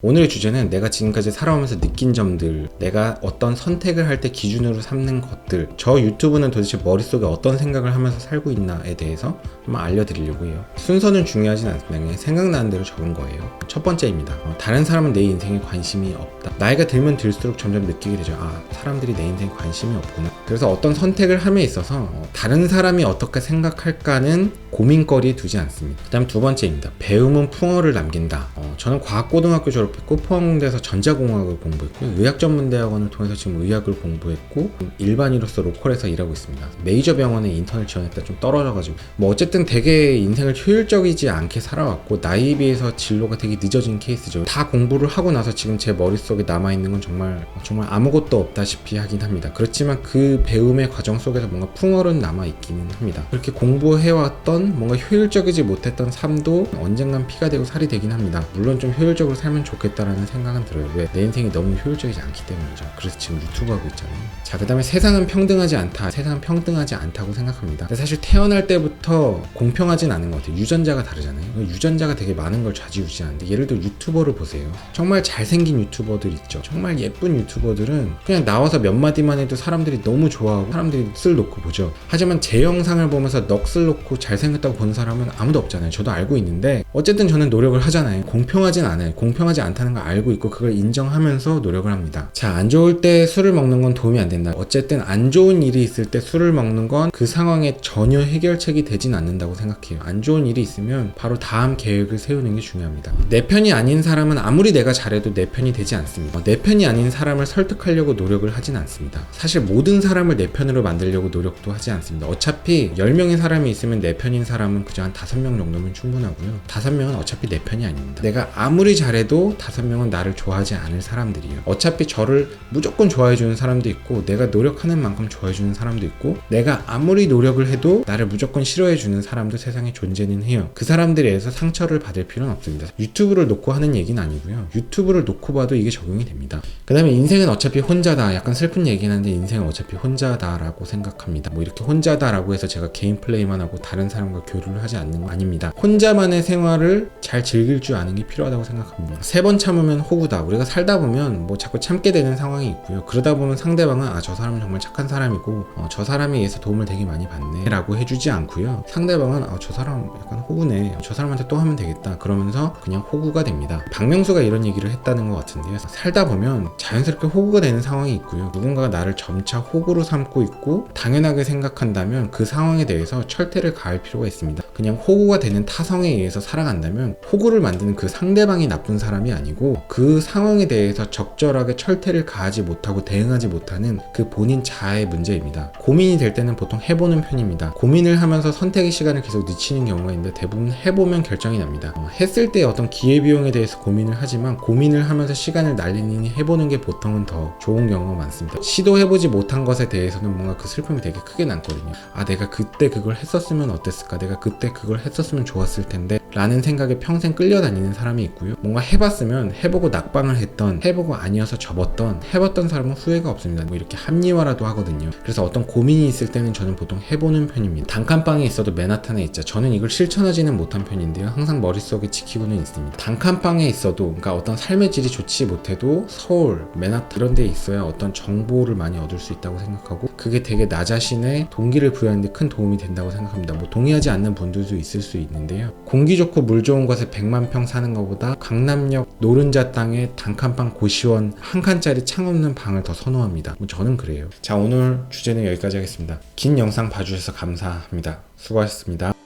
오늘의 주제는 내가 지금까지 살아오면서 느낀 점들, 내가 어떤 선택을 할 때 기준으로 삼는 것들, 저 유튜브는 도대체 머릿속에 어떤 생각을 하면서 살고 있나에 대해서 한번 알려드리려고 해요. 순서는 중요하진 않습니다. 그냥 생각나는 대로 적은 거예요. 첫 번째입니다. 어, 다른 사람은 내 인생에 관심이 없다. 나이가 들면 들수록 점점 느끼게 되죠. 아, 사람들이 내 인생에 관심이 없구나. 그래서 어떤 선택을 함에 있어서 어, 다른 사람이 어떻게 생각할까는 고민거리에 두지 않습니다. 그 다음 두 번째입니다. 배움은 풍어를 남긴다. 어, 저는 과학고등학교 졸업 했고 포항공대에서 전자공학을 공부했고요. 의학 전문 대학원을 통해서 지금 의학을 공부했고 일반인으로서 로컬에서 일하고 있습니다. 메이저 병원에 인턴을 지원했다 좀 떨어져가지고 뭐 어쨌든 되게 인생을 효율적이지 않게 살아왔고 나이에 비해서 진로가 되게 늦어진 케이스죠. 다 공부를 하고 나서 지금 제 머릿속에 남아있는 건 정말 정말 아무것도 없다시피 하긴 합니다. 그렇지만 그 배움의 과정 속에서 뭔가 풍월은 남아있기는 합니다. 그렇게 공부해왔던 뭔가 효율적이지 못했던 삶도 언젠간 피가 되고 살이 되긴 합니다. 물론 좀 효율적으로 살면 좋 겠다라는 생각은 들어요. 왜? 내 인생이 너무 효율적이지 않기 때문이죠. 그래서 지금 유튜브 하고 있잖아요. 자, 그 다음에 세상은 평등하지 않다. 세상은 평등하지 않다고 생각합니다. 근데 사실 태어날 때부터 공평하진 않은 것 같아요. 유전자가 다르잖아요. 유전자가 되게 많은 걸 좌지우지하는데 예를 들어 유튜버를 보세요. 정말 잘생긴 유튜버들 있죠. 정말 예쁜 유튜버들은 그냥 나와서 몇 마디만 해도 사람들이 너무 좋아하고 사람들이 넋을 놓고 보죠. 하지만 제 영상을 보면서 넋을 놓고 잘생겼다고 보는 사람은 아무도 없잖아요. 저도 알고 있는데 어쨌든 저는 노력을 하잖아요. 공평하진 않아요. 공평하지 않 다는 걸 알고 있고 그걸 인정하면서 노력을 합니다. 자, 안 좋을 때 술을 먹는 건 도움이 안 된다. 어쨌든 안 좋은 일이 있을 때 술을 먹는 건 그 상황에 전혀 해결책이 되진 않는다고 생각해요. 안 좋은 일이 있으면 바로 다음 계획을 세우는 게 중요합니다. 내 편이 아닌 사람은 아무리 내가 잘해도 내 편이 되지 않습니다. 내 편이 아닌 사람을 설득하려고 노력을 하진 않습니다. 사실 모든 사람을 내 편으로 만들려고 노력도 하지 않습니다. 어차피 10명의 사람이 있으면 내 편인 사람은 그저 한 5명 정도면 충분하고요. 5명은 어차피 내 편이 아닙니다. 내가 아무리 잘해도 5명은 나를 좋아하지 않을 사람들이에요. 어차피 저를 무조건 좋아해주는 사람도 있고 내가 노력하는 만큼 좋아해주는 사람도 있고 내가 아무리 노력을 해도 나를 무조건 싫어해주는 사람도 세상에 존재는 해요. 그 사람들에 의해서 상처를 받을 필요는 없습니다. 유튜브를 놓고 하는 얘기는 아니고요. 유튜브를 놓고 봐도 이게 적용이 됩니다. 그 다음에 인생은 어차피 혼자다. 약간 슬픈 얘기긴 한데 인생은 어차피 혼자다라고 생각합니다. 뭐 이렇게 혼자다라고 해서 제가 개인 플레이만 하고 다른 사람과 교류를 하지 않는 건 아닙니다. 혼자만의 생활을 잘 즐길 줄 아는 게 필요하다고 생각합니다. 세번 참으면 호구다. 우리가 살다 보면 뭐 자꾸 참게 되는 상황이 있고요. 그러다 보면 상대방은 아 저 사람은 정말 착한 사람이고 어, 저 사람에 의해서 도움을 되게 많이 받네 라고 해주지 않고요. 상대방은 아 저 사람 약간 호구네. 저 사람한테 또 하면 되겠다. 그러면서 그냥 호구가 됩니다. 박명수가 이런 얘기를 했다는 것 같은데요. 살다 보면 자연스럽게 호구가 되는 상황이 있고요. 누군가가 나를 점차 호구로 삼고 있고 당연하게 생각한다면 그 상황에 대해서 철퇴를 가할 필요가 있습니다. 그냥 호구가 되는 타성에 의해서 살아간다면 호구를 만드는 그 상대방이 나쁜 사람이 아니고 그 상황에 대해서 적절하게 철퇴를 가하지 못하고 대응하지 못하는 그 본인 자아의 문제입니다. 고민이 될 때는 보통 해보는 편입니다. 고민을 하면서 선택의 시간을 계속 늦추는 경우가 있는데 대부분 해보면 결정이 납니다. 어, 했을 때 어떤 기회비용에 대해서 고민을 하지만 고민을 하면서 시간을 날리니 해보는 게 보통은 더 좋은 경우가 많습니다. 시도해보지 못한 것에 대해서는 뭔가 그 슬픔이 되게 크게 남거든요. 아, 내가 그때 그걸 했었으면 어땠을까? 내가 그때 그걸 했었으면 좋았을 텐데. 라는 생각에 평생 끌려다니는 사람이 있고요. 뭔가 해봤으면 해보고 낙방을 했던, 해보고 아니어서 접었던, 해봤던 사람은 후회가 없습니다. 뭐 이렇게 합리화라도 하거든요. 그래서 어떤 고민이 있을 때는 저는 보통 해보는 편입니다. 단칸방에 있어도 맨하탄에 있자. 저는 이걸 실천하지는 못한 편인데요. 항상 머릿속에 지키고는 있습니다. 단칸방에 있어도, 그러니까 어떤 삶의 질이 좋지 못해도 서울, 맨하탄 이런 데 있어야 어떤 정보를 많이 얻을 수 있다고 생각하고 그게 되게 나 자신의 동기를 부여하는 데 큰 도움이 된다고 생각합니다. 뭐 동의하지 않는 분들도 있을 수 있는데요. 공기 좋고 물 좋은 곳에 100만 평 사는 것보다 강남역 노른자 땅에 단칸방 고시원 한 칸짜리 창 없는 방을 더 선호합니다. 뭐 저는 그래요. 자 오늘 주제는 여기까지 하겠습니다. 긴 영상 봐주셔서 감사합니다. 수고하셨습니다.